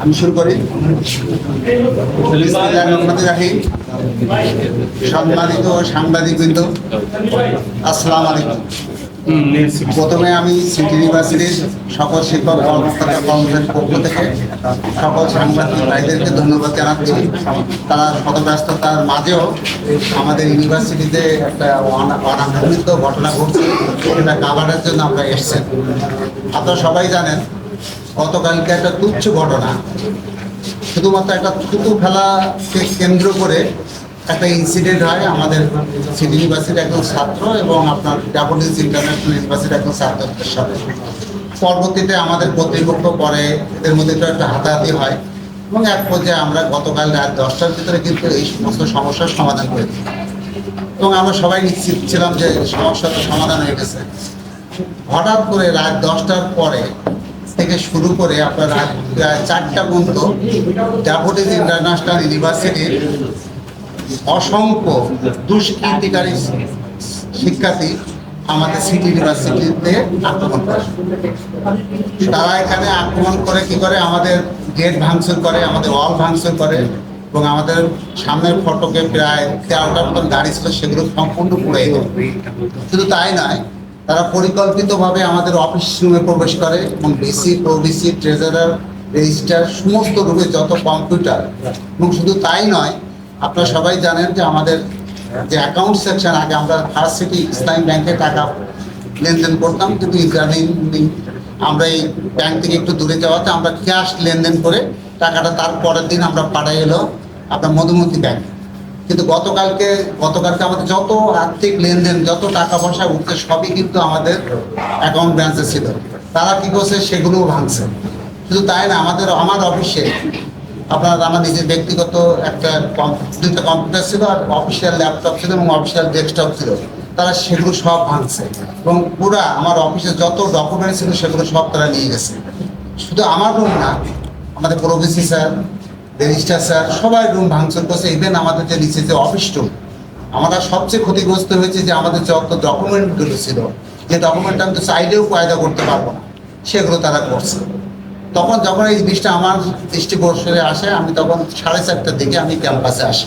আমি শুরু করি। সম্মানিত সাংবাদিকবৃন্দ, আসসালামু আলাইকুম। প্রথমে আমি সিটি ইউনিভার্সিটির সকল শিক্ষক কর্মকর্তা কর্মচারীর পক্ষ থেকে সকল সাংবাদিক ভাইদেরকে ধন্যবাদ জানাচ্ছি। তারা শতব্যস্ততার মাঝেও আমাদের ইউনিভার্সিটিতে একটা অনা- অনাকাঙ্ক্ষিত ঘটনা ঘটছে। সেটা কাভারের জন্য আমরা এসেছেন। আপনারা সবাই জানেন গতকালকে একটা তুচ্ছ ঘটনা। শুধুমাত্র একটা থুতু খেলাকে কেন্দ্র করে একটা ইনসিডেন্ট হয়। আমাদের সিটি ইউনিভার্সিটির একজন ছাত্র এবং আপনার জাপানিজ ইন্টারন্যাশনাল ইউনিভার্সিটির একজন ছাত্রদের সাথে। পরবর্তীতে আমাদের কর্তৃপক্ষ পরে এদের মধ্যে তো একটা হাতাহাতি হয় এবং এক পর্যায়ে আমরা গতকাল রাত দশটার ভিতরে কিন্তু এই সমস্ত সমস্যার সমাধান করেছি এবং আমরা সবাই নিশ্চিত ছিলাম যে সমস্যাটা সমাধান হয়ে গেছে। হঠাৎ করে রাত দশটার পরে থেকে শুরু করে আপনার প্রায় চারটা পর্যন্ত জাপটিজ ইন্টারন্যাশনাল ইউনিভার্সিটির অসংখ্য দুষ্কৃতিকারী শিক্ষার্থী আমাদের সিটি ইউনিভার্সিটিতে আক্রমণ করে। তারা এখানে আক্রমণ করে কি করে? আমাদের গেট ভাঙচুর করে, আমাদের ওয়াল ভাঙচুর করে এবং আমাদের সামনের ফটকে প্রায় তেরোটার মতন গাড়ি ছিল, সেগুলো সম্পূর্ণ পুড়ে শুধু তাই নয় তারা পরিকল্পিতভাবে আমাদের অফিস রুমে প্রবেশ করে এবং বিসি প্রবিসি ট্রেজারার রেজিস্টার সমস্ত রুমে যত কম্পিউটার এবং শুধু তাই নয়, আপনারা সবাই জানেন যে আমাদের যে অ্যাকাউন্ট সেকশন আগে আমরা ফার্স্ট সিটি ইসলামী ব্যাংকে টাকা লেনদেন করতাম, কিন্তু ইদানিং আমরা এই ব্যাংক থেকে একটু দূরে যাওয়াতে আমরা ক্যাশ লেনদেন করে টাকাটা তার পরের দিন আমরা পাঠাই এলো আপনার মধুমতি ব্যাংক কিন্তু গতকালকে গতকালকে আমাদের যত আর্থিক লেনদেন, যত টাকা পয়সা উঠছে, সবই কিন্তু আমাদের অ্যাকাউন্ট ব্রাঞ্চে ছিল। তারা কি করছে? সেগুলোও ভাঙছে। শুধু তাই না, আমাদের, আমার অফিসে আপনার আমার নিজের ব্যক্তিগত একটা দুইটা কম্পিউটার ছিল আর অফিসিয়াল ল্যাপটপ ছিল এবং অফিসিয়াল ডেস্কটপ ছিল। তারা সেগুলো সব ভাঙছে এবং পুরা আমার অফিসে যত ডকুমেন্ট ছিল, সেগুলো সব তারা নিয়ে গেছে। শুধু আমার রুম না, আমাদের pro VC sir registrar sir, সবাই রুম ভাঙচুর করছে ইভেন আমাদের যে নিচে যে অফিস রুম আমরা সবচেয়ে ক্ষতিগ্রস্ত হয়েছে যে আমাদের যে যত ডকুমেন্টগুলো ছিল, যে ডকুমেন্ট আমি তো চাইলেও কায়দা করতে পারব না, সেগুলো তারা করছে। তখন যখন এই জিনিসটা আমার দৃষ্টিগোচরে আসে, আমি তখন সাড়ে চারটার দিকে আমি ক্যাম্পাসে আসি।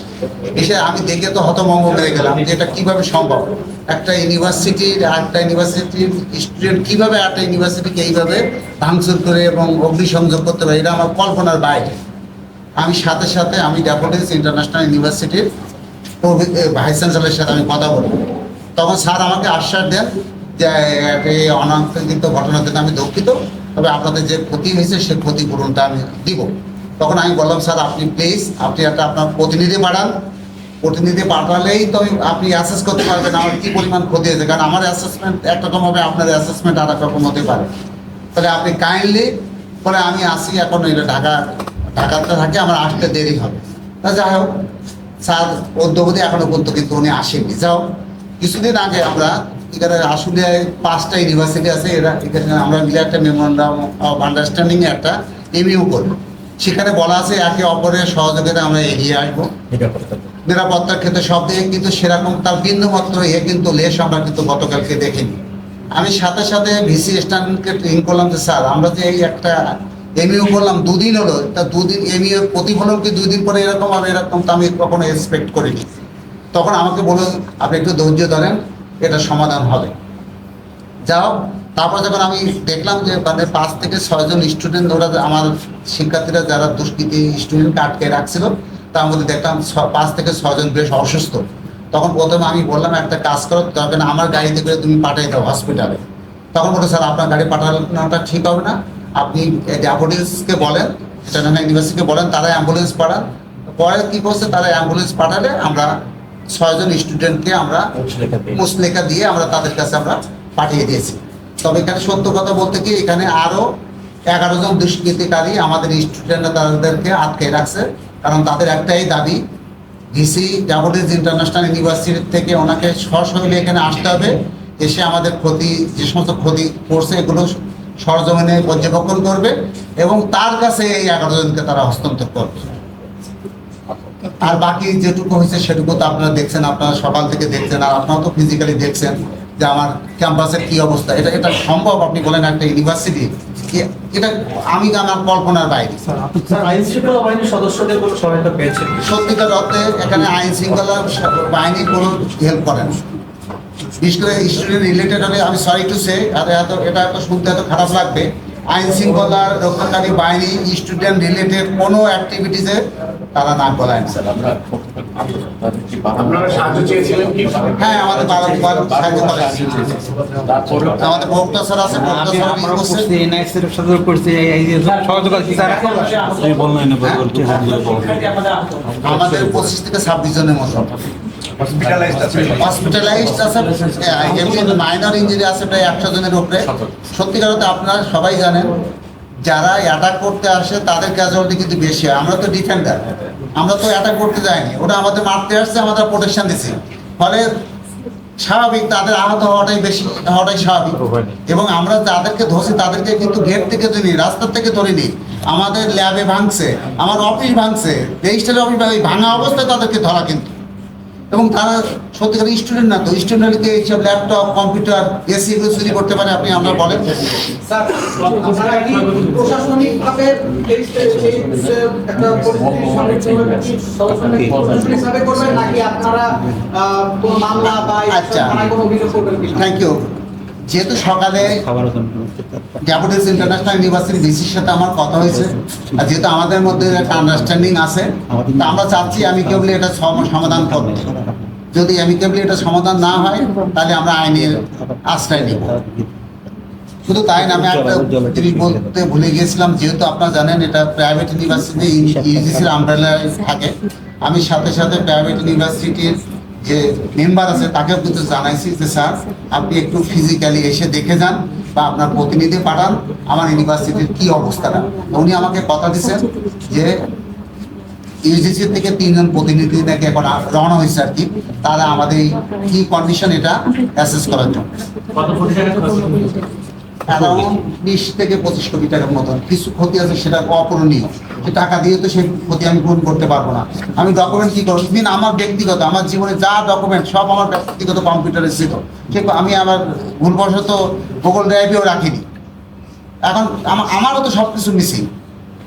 এসে আমি দেখে তো হতভম্ব হয়ে গেলাম যে এটা কীভাবে সম্ভব? একটা ইউনিভার্সিটির একটা ইউনিভার্সিটির স্টুডেন্ট কীভাবে একটা ইউনিভার্সিটিকে এইভাবে ভাঙচুর করে এবং অগ্নিসংযোগ করতে পারে, এটা আমার কল্পনার বাইরে। আমি সাথে সাথে আমি ড্যাফোডিলস ইন্টারন্যাশনাল ইউনিভার্সিটির ভাইস চ্যান্সেলারের সাথে আমি কথা বলব। তখন স্যার আমাকে আশ্বাস দেন যে, এই অনাকাঙ্ক্ষিত ঘটনার জন্য আমি দুঃখিত, তবে আপনাদের যে ক্ষতি হয়েছে সেই ক্ষতিপূরণটা আমি দিব। তখন আমি বললাম, স্যার, আপনি প্লিজ আপনি একটা আপনার প্রতিনিধি পাঠান। প্রতিনিধি পাঠালেই তো আপনি অ্যাসেস করতে পারবেন আমার কী পরিমাণ ক্ষতি হয়েছে। কারণ আমার অ্যাসেসমেন্ট একরকম হবে আপনার অ্যাসেসমেন্ট আর রকম হতে পারে। তাহলে আপনি কাইন্ডলি পরে আমি আসি, এখন এটা ঢাকা ঢাকাতে থাকে আমার আসতে দেরি হবে। তা যাই হোক স্যার অদ্যবধি এখনও পর্যন্ত কিন্তু উনি আসেননি। যাও কিছুদিন আগে আমরা এখানে আসলে পাঁচটা ইউনিভার্সিটি আছে এরা এখানে আমরা মিলে একটা মেমোরান্ডাম অফ আন্ডারস্ট্যান্ডিং একটা এমইউ করব। সেখানে বলা আছে একে অপরের সহযোগিতা আমরা এগিয়ে আসব। নিরাপত্তার ক্ষেত্রে সব দিকে কিন্তু সেরকম তার বিন্দু মাত্র এ কিন্তু লেশ আমরা কিন্তু গতকালকে দেখিনি। আমি সাথে সাথে ভিসি স্ট্যান্ডকে রিং করলাম যে স্যার আমরা যে এই একটা এমইউ করলাম, দুদিন হলো। তা দুদিন এমইউ প্রতিফলন কি দুই দিন পরে এরকম হবে এরকম তো আমি কখনো এক্সপেক্ট করিনি। তখন আমাকে বলল, আপনি একটু ধৈর্য ধরেন, এটা সমাধান হবে। যাও তারপর যখন আমি দেখলাম যে মানে পাঁচ থেকে ছয়জন স্টুডেন্ট ওরা আমার শিক্ষার্থীরা যারা দুষ্কৃতী স্টুডেন্টকে আটকে রাখছিল, তার মধ্যে দেখলাম পাঁচ থেকে ছয়জন বেশ অসুস্থ। তখন প্রথমে আমি বললাম, একটা কাজ করো তখন আমার গাড়িতে করে তুমি পাঠিয়ে দাও হসপিটালে তখন বলে স্যার, আপনার গাড়ি পাঠানোটা ঠিক হবে না। আপনি ড্যাফোডিলসকে বলেন ইন্টারন্যাশনাল ইউনিভার্সিটিকে বলেন তারা অ্যাম্বুলেন্স পাঠান। পরে কি করছে তারা অ্যাম্বুলেন্স পাঠালে আমরা ছয়জন স্টুডেন্টকে আমরা মুসলেখা দিয়ে আমরা তাদের কাছে আমরা পাঠিয়ে দিয়েছি। তবে এখানে সত্য কথা বলতে কি এখানে আরও এগারো জন দুষ্কৃতিকারী আমাদের স্টুডেন্টরা তাদেরকে আটকে রাখছে। কারণ তাদের একটাই দাবি ভিসি জাবুডিজ ইন্টারন্যাশনাল ইউনিভার্সিটি থেকে ওনাকে সশরীরে এখানে আসতে হবে। এসে আমাদের ক্ষতি যে সমস্ত ক্ষতি করছে এগুলো সরজমিনে পর্যবেক্ষণ করবে এবং তার কাছে এই এগারো জনকে তারা হস্তান্তর করবে। আর বাকি যেটুকু হয়েছে সেটুকু তো আপনারা দেখছেন আপনারা সকাল থেকে দেখছেন আর আপনারা তো ফিজিক্যালি দেখছেন যে আমার ক্যাম্পাসের কি অবস্থা। এটা এটা সম্ভব? আপনি বলেন একটা ইউনিভার্সিটি এটা আমি আমার কল্পনার বাইরে। সত্যিকার অর্থে এখানে আইন শৃঙ্খলা বাহিনী কোনো হেল্প করে না বিশেষ করে স্টুডেন্ট রিলেটেড হলে আমি সরি টু সে এত এটা এত শুনতে এত খারাপ লাগবে। আইন শৃঙ্খলা রক্ষাকারী বাহিনী স্টুডেন্ট রিলেটেড কোনো অ্যাক্টিভিটিসে তারা গলায় হ্যাঁ আমাদের বারবার সাহায্য করে। তারপরে আমাদের ভোক্তা স্যার আছে ভোক্তা আমি স্যার আমরা করছে। করছি এনআইসির সাথে করছি এই এই যে সহযোগিতা করছি তারা এই বললেন এবার বলতে আমাদের পঁচিশ থেকে ছাব্বিশ জনের মতো। হসপিটালাইজড আছে। এমনি মাইনর ইঞ্জুরি আছে প্রায় একশো জনের উপরে। সত্যিকার আপনারা সবাই জানেন যারা অ্যাটাক করতে আসে তাদের ক্যাজুয়ালিটি কিন্তু বেশি হয়। আমরা তো ডিফেন্ডার আমরা তো অ্যাটাক করতে যাইনি। ওটা আমাদের মারতে আসছে আমাদের প্রোটেকশন দিছি। ফলে স্বাভাবিক তাদের আহত হওয়াটাই বেশি হওয়াটাই স্বাভাবিক। এবং আমরা যাদেরকে ধরছি তাদেরকে কিন্তু গেট থেকে ধরি রাস্তার থেকে ধরিনি আমাদের ল্যাবে ভাঙছে আমার অফিস ভাঙছে রেজিস্টার অফিস ভাঙা অবস্থায় তাদেরকে ধরা কিন্তু। এবং তারা সত্যিকার স্টুডেন্ট না তো স্টুডেন্টকে এইসব ল্যাপটপ কম্পিউটার এসি এগুলো চুরি করতে পারে আপনি আমরা বলেন। আচ্ছা। থ্যাংক ইউ যেহেতু সকালে খাবার ইন্টারন্যাশনাল ইউনিভার্সিটি ভিসির সাথে আমার কথা হয়েছে। আর যেহেতু আমাদের মধ্যে একটা আন্ডারস্ট্যান্ডিং আছে তা আমরা চাচ্ছি আমি কেবল এটা সম- সমাধান করব যদি আমি কেবল এটা সমাধান না হয় তাহলে আমরা আইনের আশ্রয় নিব। শুধু তাই না আমি একটা জিনিস বলতে ভুলে গিয়েছিলাম যেহেতু আপনারা জানেন এটা প্রাইভেট ইউনিভার্সিটি ইউজিসির আমব্রেলায় থাকে। আমি সাথে সাথে প্রাইভেট ইউনিভার্সিটির যে মেম্বার আছে তাকেও কিন্তু জানাইছি যে স্যার আপনি একটু ফিজিক্যালি এসে দেখে যান বা আপনার প্রতিনিধি পাঠান আমার ইউনিভার্সিটির কি অবস্থাটা। উনি আমাকে কথা দিচ্ছেন যে ইউজিসি থেকে তিনজন প্রতিনিধি নাকি এখন রওনা হয়েছে আর কি। তারা আমাদের কি কন্ডিশন এটা অ্যাসেস করার জন্য। অ্যারাউন্ড বিশ থেকে পঁচিশ কোটি টাকার মতন। কিছু ক্ষতি আছে সেটা অপূরণীয়। সে টাকা দিয়ে তো সেই ক্ষতি আমি পূরণ করতে পারব না। আমি ডকুমেন্ট কি করব? দিন আমার ব্যক্তিগত আমার জীবনে যা ডকুমেন্ট সব আমার ব্যক্তিগত কম্পিউটারে ছিল। কিন্তু আমি আমার ভুলবশত গুগল ড্রাইভেও রাখিনি। এখন আমা- আমারও তো সব কিছু মিসিং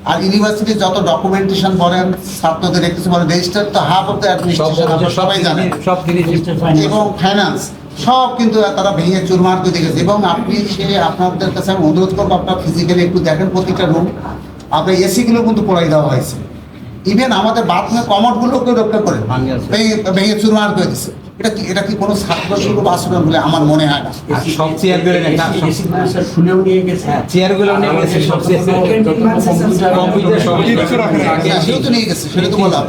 আর ইউনিভার্সিটির যত ডকুমেন্টেশন বলেন ছাত্রদের কিছু বলেন রেজিস্টার তো হাফ অফ দ্য অ্যাডমিনিস্ট্রেশন আপনারা সবাই জানেন সব এবং ফাইন্যান্স সব কিন্তু তারা ভেঙে চুরমার করে দেখেছে এবং আপনি সে আপনাদের কাছে আমি অনুরোধ করব আপনার ফিজিক্যালি একটু দেখেন প্রতিটা রুম আপনার এসিগুলো কিন্তু পড়াই দেওয়া হয়েছে। ইভেন আমাদের বাথরুমের কমোডগুলোকে রক্ষা করে ভাঙে চুরমার করে দিচ্ছে এটা কি এটা কি কোনো ছাত্র সুলভ আচরণ বলে আমার মনে হয় না। সব চেয়ারগুলো নেই নিয়ে গেছে। চেয়ারগুলো নিয়ে গেছে সব চেয়ার কম্পিউটার সব হ্যাঁ, সেও তো নিয়ে গেছে সেটা তো বললাম।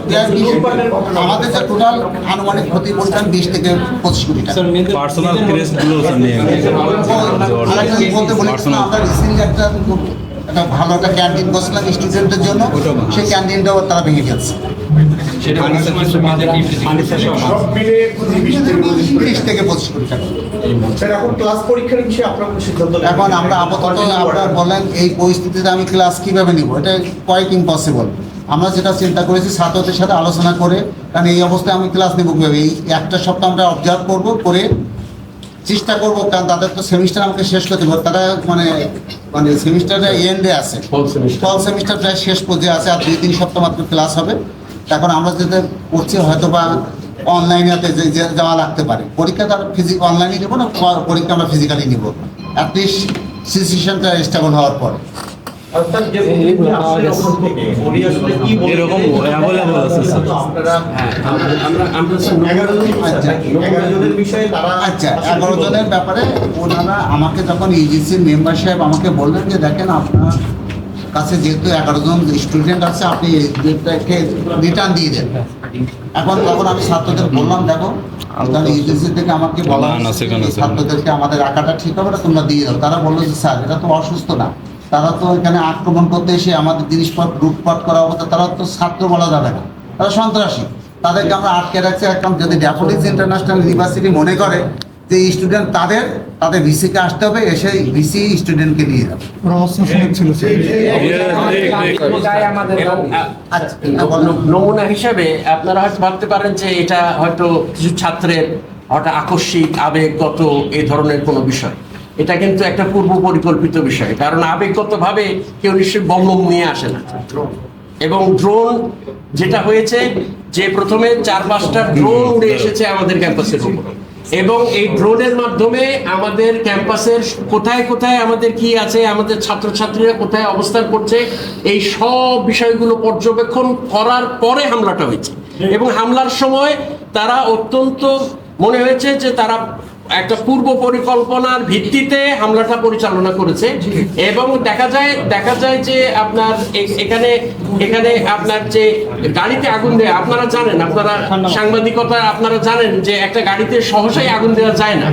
আমাদের যে টোটাল আনুমানিক ক্ষতি পরিমাণ বিশ থেকে পঁচিশ কোটি টাকা। পার্সোনাল বলতে বলি আমরা রিসেন্টলি একটা একটা ভালো একটা ক্যান্টিন বসলাম স্টুডেন্টের জন্য সেই ক্যান্টিনটাও তারা ভেঙে তিরিশ থেকে পঁচিশ কোটি টাকা এখন আমরা আপাতত আপনারা বলেন এই পরিস্থিতিতে আমি ক্লাস কীভাবে নিব? এটা কোয়াইট ইম্পসিবল আমরা যেটা চিন্তা করেছি ছাত্রদের সাথে আলোচনা করে কারণ এই অবস্থায় আমি ক্লাস নেব কীভাবে? এই একটা সপ্তাহ আমরা অবজার্ভ করব করে চেষ্টা করব কারণ তাদের তো সেমিস্টার আমাকে শেষ করতে হবে। তারা মানে মানে সেমিস্টারটা এন্ডে আছে। ফল সেমিস্টার প্রায় শেষ পর্যায়ে আছে আর দুই তিন সপ্তাহ মাত্র ক্লাস হবে। এখন আমরা যেটা করছি হয়তো বা অনলাইনে যাওয়া লাগতে পারে। পরীক্ষা তারা ফিজিক অনলাইনে নেব না পরীক্ষা আমরা ফিজিক্যালি নিব। অ্যাটলিস্ট সিচুয়েশনটা স্টেবল হওয়ার পরে। আচ্ছা। জনের আচ্ছা ব্যাপারে ওনারা আমাকে যখন ইউজিসির মেম্বার সাহেব আমাকে বললেন যে দেখেন আপনার কাছে যেহেতু এগারো জন স্টুডেন্ট আছে আপনি রিটার্ন দিয়ে দেন। এখন তখন আমি ছাত্রদের বললাম দেখো তাহলে ইউজিসি থেকে আমাকে বলা। ছাত্রদেরকে আমাদের রাখাটা ঠিক হবে না তোমরা দিয়ে দাও। তারা বলল যে স্যার এটা তো অসুস্থ না। তারা তো এখানে আক্রমণ করতে এসে আমাদের জিনিসপত্র লুটপাট করা অবস্থা তারা তো ছাত্র বলা যাবে না। তারা সন্ত্রাসী। তাদেরকে আমরা আটকে রাখছি। এখন যদি ড্যাফোডিস ইন্টারন্যাশনাল ইউনিভার্সিটি মনে করে যে স্টুডেন্ট তাদের তাদের ভিসিকে আসতে হবে এসে ভিসি স্টুডেন্টকে নিয়ে যাবে। নমুনা হিসেবে আপনারা হয়তো ভাবতে পারেন যে এটা হয়তো কিছু ছাত্রের হঠাৎ আকস্মিক আবেগগত এই ধরনের কোনো বিষয়। এটা কিন্তু একটা পূর্ব পরিকল্পিত বিষয়, কারণ আবেগগতভাবে কেউ নিশ্চয়ই বম্বম নিয়ে আসে না। এবং ড্রোন যেটা হয়েছে, যে প্রথমে চার পাঁচটা ড্রোন উড়ে এসেছে আমাদের ক্যাম্পাসের উপর। এবং এই ড্রোনের মাধ্যমে আমাদের ক্যাম্পাসের কোথায় কোথায় আমাদের কি আছে, আমাদের ছাত্রছাত্রীরা কোথায় অবস্থান করছে, এই সব বিষয়গুলো পর্যবেক্ষণ করার পরে হামলাটা হয়েছে। এবং হামলার সময় তারা অত্যন্ত মনে হয়েছে যে তারা একটা পূর্ব পরিকল্পনার ভিত্তিতে হামলাটা পরিচালনা করেছে। এবং দেখা যায় দেখা যায় যে আপনার এখানে এখানে আপনার যে গাড়িতে আগুন দেয় আপনারা জানেন আপনারা সাংবাদিকতা আপনারা জানেন যে একটা গাড়িতে সহসাই আগুন দেওয়া যায় না।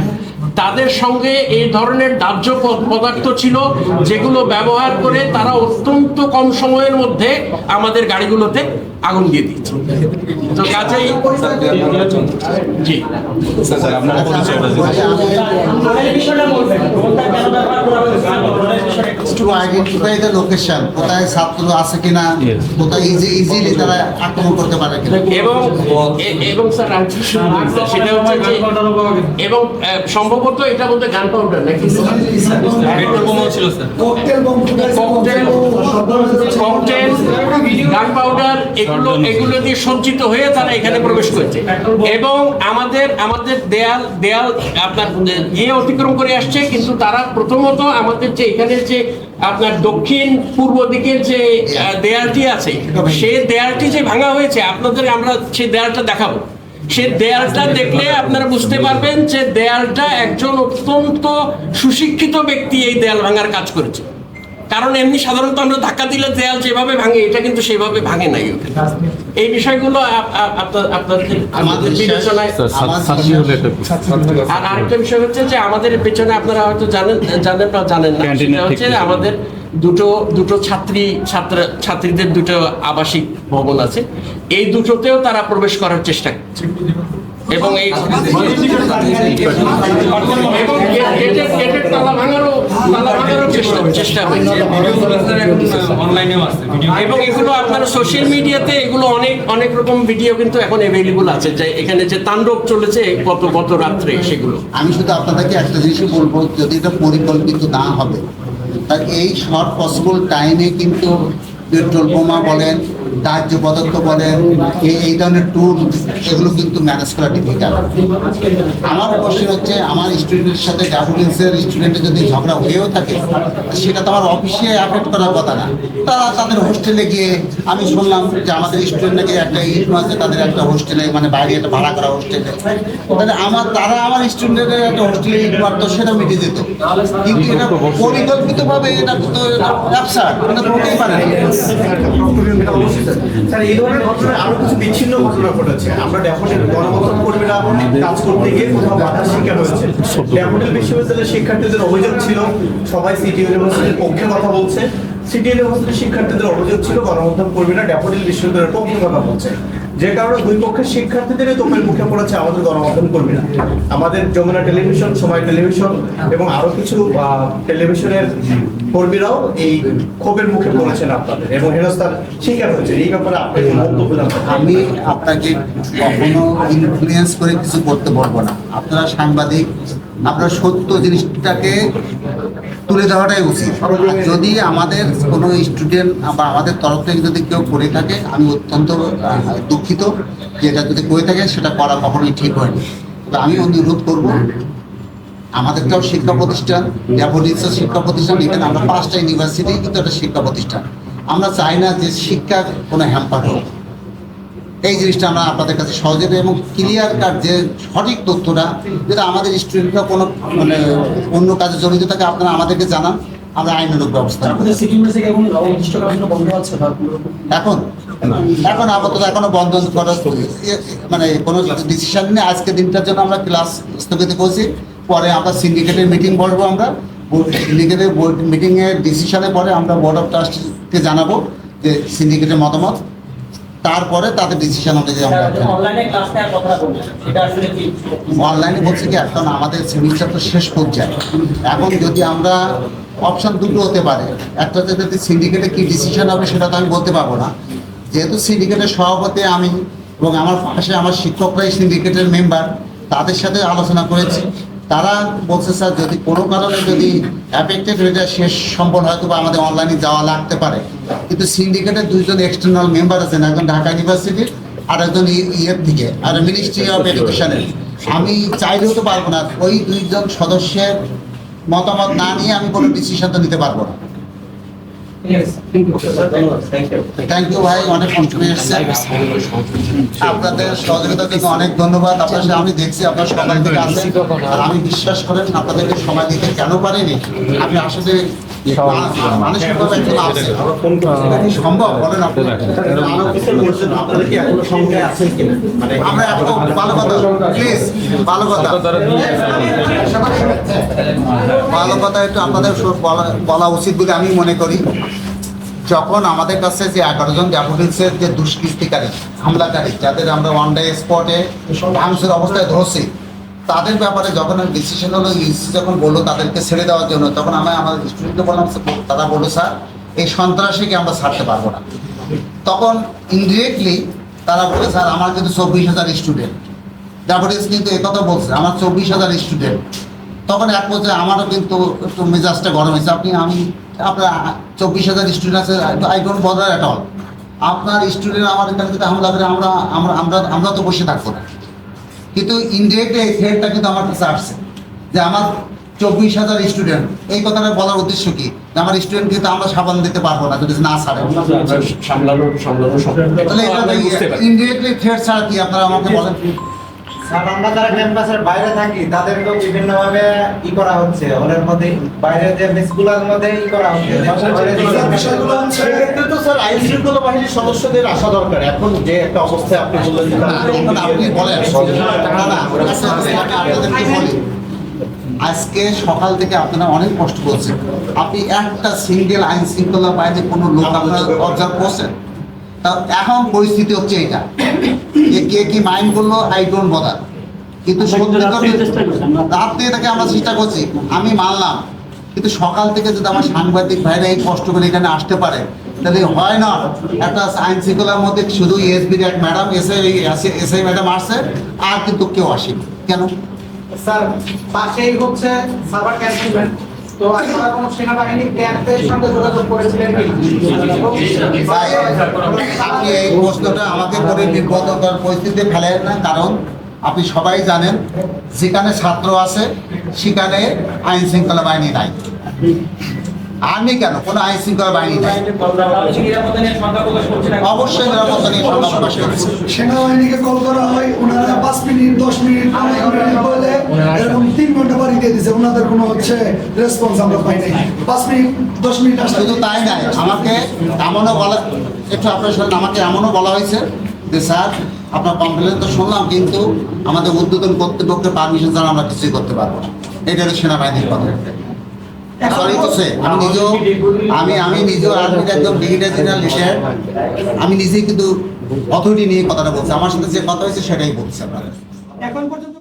তাদের সঙ্গে এই ধরনের দাহ্য প- পদার্থ ছিল যেগুলো ব্যবহার করে তারা অত্যন্ত কম সময়ের মধ্যে আমাদের গাড়িগুলোতে আগুন দিয়ে দিচ্ছে তো কাজেই জি। আপনার পরিচয় টু আইডেন্টিফাই দ্য লোকেশন কোথায় ছাত্র আছে কিনা কোথায় ইজি ইজিলি তারা আক্রমণ করতে পারে কিনা? এবং এবং স্যার বলি, স্যার, সেটা হচ্ছে যে এবং সম্ভবত এটা বলতে গান পাউডার নাকি পেট্রোল বোমাও ছিল sir. Cocktail cocktail gun powder এগুলো এগুলো দিয়ে সজ্জিত হয়ে তারা এখানে প্রবেশ করেছে। এবং আমাদের আমাদের দেয়াল দেয়াল আপনার ইয়ে অতিক্রম করে আসছে কিন্তু তারা প্রথমত আমাদের যে এখানে যে আপনার দক্ষিণ পূর্ব দিকের যে দেয়ালটি আছে, সে দেয়ালটি যে ভাঙা হয়েছে, আপনাদের আমরা সেই দেয়ালটা দেখাবো। সে দেয়ালটা দেখলে আপনারা বুঝতে পারবেন যে দেয়ালটা একজন অত্যন্ত সুশিক্ষিত ব্যক্তি এই দেয়াল ভাঙার কাজ করেছে। কারণ এমনি সাধারণত আমরা ধাক্কা দিলে দেয়াল যেভাবে ভাঙে এটা কিন্তু সেভাবে ভাঙে নাই এই বিষয়গুলো আমাদের বিবেচনায় আর আরেকটা বিষয় হচ্ছে যে আমাদের পেছনে আপনারা হয়তো জানেন জানেন বা জানেন না সেটা হচ্ছে আমাদের দুটো দুটো ছাত্রী ছাত্র ছাত্রীদের দুটো আবাসিক ভবন আছে। এই দুটোতেও তারা প্রবেশ করার চেষ্টা করছে। এবং এই এবং এগুলো আপনারা সোশ্যাল মিডিয়াতে এগুলো অনেক অনেক রকম ভিডিও কিন্তু এখন অ্যাভেলেবল আছে। যে এখানে যে তাণ্ডব চলেছে গত গত রাত্রে সেগুলো। আমি শুধু আপনাদেরকে একটা জিনিসই বলব যদি এটা পরিকল্পিত না হবে এই শর্ট পসিবল টাইমে কিন্তু পেট্রোল বোমা বলেন দাহ্য পদার্থ বলেন এই ধরনের টুল এগুলো কিন্তু ম্যানেজ করা ডিফিকাল্ট আমার কোশ্চেন হচ্ছে, আমার স্টুডেন্টের সাথে ডাবুলেন্সের স্টুডেন্টের যদি ঝগড়া হয়েও থাকে, সেটা তো আমার অফিসে অ্যাফেক্ট করার কথা না। তারা তাদের হোস্টেলে গিয়ে আমি শুনলাম যে আমাদের স্টুডেন্ট নাকি একটা ইস্যু আছে তাদের একটা হোস্টেলে মানে বাইরে একটা ভাড়া করা হোস্টেলে তাহলে আমার, তারা আমার স্টুডেন্টের একটা হোস্টেলে ইট মারতো, সেটা মিটে যেত। কিন্তু এটা পরিকল্পিতভাবে এটা তো অ্যাবসার্ড এটা হতেই পারে না। এই ধরনের ঘটনায় আরও কিছু বিচ্ছিন্ন ঘটনা ঘটেছে। আমরা গণমাধ্যম কর্মীরা কাজ করতে গিয়ে কোথাও বাধার শিকার হয়েছে। বিশ্ববিদ্যালয়ের শিক্ষার্থীদের অভিযোগ ছিল, সবাই সিটি ইউনিভার্সিটির পক্ষে কথা বলছে। সিটি ইউনিভার্সিটির শিক্ষার্থীদের অভিযোগ ছিল, গণমাধ্যম কর্মীরা বিশ্ববিদ্যালয়ের পক্ষে কথা বলছে। যে কারণে দুই পক্ষের শিক্ষার্থীদেরই তোপের মুখে পড়েছে আমাদের গণমাধ্যম কর্মীরা। আমাদের যমুনা টেলিভিশন, সময় টেলিভিশন এবং আরও কিছু টেলিভিশনের কর্মীরাও এই ক্ষোভের মুখে পড়েছেন আপনাদের এবং হেনস্থার শিকার হয়েছে এই ব্যাপারে বক্তব্য আমি আপনাকে কখনো ইনফ্লুয়েন্স করে কিছু করতে পারব না। আপনারা সাংবাদিক, আপনারা সত্য জিনিসটাকে তুলে দেওয়াটাই উচিত। যদি আমাদের কোনো স্টুডেন্ট বা আমাদের তরফ থেকে যদি কেউ করে থাকে, আমি অত্যন্ত দুঃখিত যে এটা যদি করে থাকে, সেটা করা কখনোই ঠিক হয়নি। আমি অনুরোধ করব আমাদেরটাও শিক্ষা প্রতিষ্ঠান ড্যাভোডিসও শিক্ষা প্রতিষ্ঠান এখানে আমরা পাঁচটা ইউনিভার্সিটি কিন্তু একটা শিক্ষা প্রতিষ্ঠান। আমরা চাই না যে শিক্ষা কোনো হ্যাম্পার হোক। এই জিনিসটা আমরা আপনাদের কাছে সহজে এবং ক্লিয়ার কাট যে সঠিক তথ্যটা যেটা আমাদের স্টুডেন্টরা কোনো মানে অন্য কাজে জড়িত থাকে আপনারা আমাদেরকে জানান। আমরা আইনানুগ ব্যবস্থা এখন এখন? আপাতত এখনও বন্ধ করার মানে কোনো ডিসিশন নেই। আজকের দিনটার জন্য আমরা ক্লাস স্থগিত করছি। পরে আমরা সিন্ডিকেটের মিটিং বসবো আমরা। সিন্ডিকেটের বোর্ড মিটিংয়ের ডিসিশনে পরে আমরা বোর্ড অফ ট্রাস্টকে জানাব যে সিন্ডিকেটের মতামত। তারপরে তাদের ডিসিশন অনুযায়ী আমরা অনলাইনে বলছে কি এখন আমাদের সেমিস্টার তো শেষ পর্যায়ে। এখন যদি আমরা অপশন দুটো হতে পারে একটা হচ্ছে সিন্ডিকেটে কি ডিসিশন হবে সেটা তো আমি বলতে পারব না। যেহেতু সিন্ডিকেটের সভাপতি আমি এবং আমার পাশে আমার শিক্ষকরাই সিন্ডিকেটের মেম্বার তাদের সাথে আলোচনা করেছি। তারা বলছে স্যার যদি কোনো কারণে যদি অ্যাফেক্টেড হয়ে যায় শেষ সম্বল হয়তো বা আমাদের অনলাইনে যাওয়া লাগতে পারে। কিন্তু সিন্ডিকেটের দুইজন এক্সটার্নাল মেম্বার আছেন একজন ঢাকা ইউনিভার্সিটির আর একজন ইয়ের থেকে আর মিনিস্ট্রি অফ এডুকেশনের আমি চাইলেও তো পারব না ওই দুইজন সদস্যের মতামত না নিয়ে আমি কোনো ডিসিশন তো নিতে পারব না। থ্যাংক ইউ ভাই অনেক আপনাদের সহযোগিতার জন্য অনেক ধন্যবাদ। আপনার সাথে আমি দেখছি আপনার সকাল থেকে আসেন। আর আমি বিশ্বাস করেন আপনাদেরকে সময় দিতে কেন পারিনি। আমি আসলে ভালো কথা। একটু আপনাদের বলা- বলা উচিত বলে আমি মনে করি যখন আমাদের কাছে যে এগারো জন ড্যাফোডিলসের যে দুষ্কৃতিকারী হামলাকারী যাদের আমরা ওয়ান ডে স্পটে ভাঙচুর অবস্থায় ধরছি তাদের ব্যাপারে যখন ডিসিশন হলো ইউসি যখন বলল তাদেরকে ছেড়ে দেওয়ার জন্য, তখন আমি আমাদের স্টুডেন্টকে বললাম তারা বলল, স্যার, এই সন্ত্রাসীকে আমরা ছাড়তে পারব না। তখন ইনডিরেক্টলি তারা বলে স্যার, আমার কিন্তু চব্বিশ হাজার স্টুডেন্ট ডাবলিস কিন্তু একথা বলছে, আমার চব্বিশ হাজার স্টুডেন্ট তখন এক পর্যায়ে আমারও কিন্তু একটু মেজাজটা গরম হয়েছে। আপনি, আমি, আপনার চব্বিশ হাজার স্টুডেন্ট আছে I don't bother at all আপনার স্টুডেন্ট আমার এখানে যদি হামলা করে আমরা আমরা আমরা তো বসে থাকব না। কিন্তু ইনডিরেক্টলি এই থ্রেডটা কিন্তু আমার কাছে আসছে যে আমার চব্বিশ হাজার স্টুডেন্ট এই কথাটা বলার উদ্দেশ্য কি? যে আমার স্টুডেন্ট কিন্তু আমরা সাবান দিতে পারব না যদি না ছাড়ে। তাহলে এটা ইনডিরেক্টলি থ্রেড ছাড়া কি আপনারা আমাকে বলেন? স্যার আমরা যারা ক্যাম্পাসের বাইরে থাকি তাদেরকেও বিভিন্ন ভাবে ই করা হচ্ছে। হলের মধ্যে বাইরে যে মেসগুলোর মধ্যে ই করা হচ্ছে। সেক্ষেত্রে তো স্যার আইন শৃঙ্খলা বাহিনীর সদস্যদের আসা দরকার। এখন যে একটা অবস্থায় আপনি বললেন আপনি বলেন আচ্ছা, আচ্ছা, বলি। আজকে সকাল থেকে আপনারা অনেক কষ্ট করছেন। আপনি একটা সিঙ্গেল আইন শৃঙ্খলা বাহিনী কোনো লোক আপনারা অবজার্ভ করছেন এখন পরিস্থিতি হচ্ছে এটা যে কে কি মাইন্ড করল আই ডোন্ট বদার কিন্তু রাত থেকে তাকে আমরা চেষ্টা করছি আমি মানলাম। কিন্তু সকাল থেকে যদি আমার সাংবাদিক ভাইরা এই কষ্ট করে এখানে আসতে পারে তাহলে হয় না। একটা আইন শৃঙ্খলার মধ্যে শুধু এসবির এক ম্যাডাম এসে এসআই ম্যাডাম আসছে আর কিন্তু কেউ আসেনি। কেন? স্যার পাশেই হচ্ছে সার্ভার ক্যান্টনমেন্ট তো আপনারা কোনো সেনাবাহিনী ক্যাম্পের সঙ্গে যোগাযোগ করেছিলেন কি? আপনি এই প্রশ্নটা আমাকে করে বিব্রতকর পরিস্থিতিতে ফেলেন না কারণ আপনি সবাই জানেন যেখানে ছাত্র আছে সেখানে আইন শৃঙ্খলা বাহিনী নাই। আর্মি কেন? কোনো আইন শৃঙ্খলা বাহিনী নাই। অবশ্যই নিরাপত্তা নিয়ে সংবাদ প্রকাশ করেছে। সেনাবাহিনীকে কল করা হয় ওনারা পাঁচ মিনিট দশ মিনিট পনেরো মিনিট বলে এরকম তিন দিয়ে দিচ্ছে ওনাদের কোনো হচ্ছে রেসপন্স আমরা পাই নাই। পাঁচ মিনিট দশ মিনিট আসলে শুধু তাই নাই আমাকে এমনও বলা একটু আপনার সাথে আমাকে এমনও বলা হয়েছে যে স্যার আপনার কমপ্লেন তো শুনলাম কিন্তু আমাদের উদ্বোধন কর্তৃপক্ষের পারমিশন ছাড়া আমরা কিছুই করতে পারব না। এটা হলো সেনাবাহিনীর কথা। সরি তো সে আমি নিজেও আমি আমি নিজেও আর্মির একদম ব্রিগেডিয়ার জেনারেল রিটায়ার্ড আমি নিজেই কিন্তু অথরিটি নিয়ে কথাটা বলছি। আমার সাথে যে কথা হয়েছে সেটাই বলছি আপনারা এখন পর্যন্ত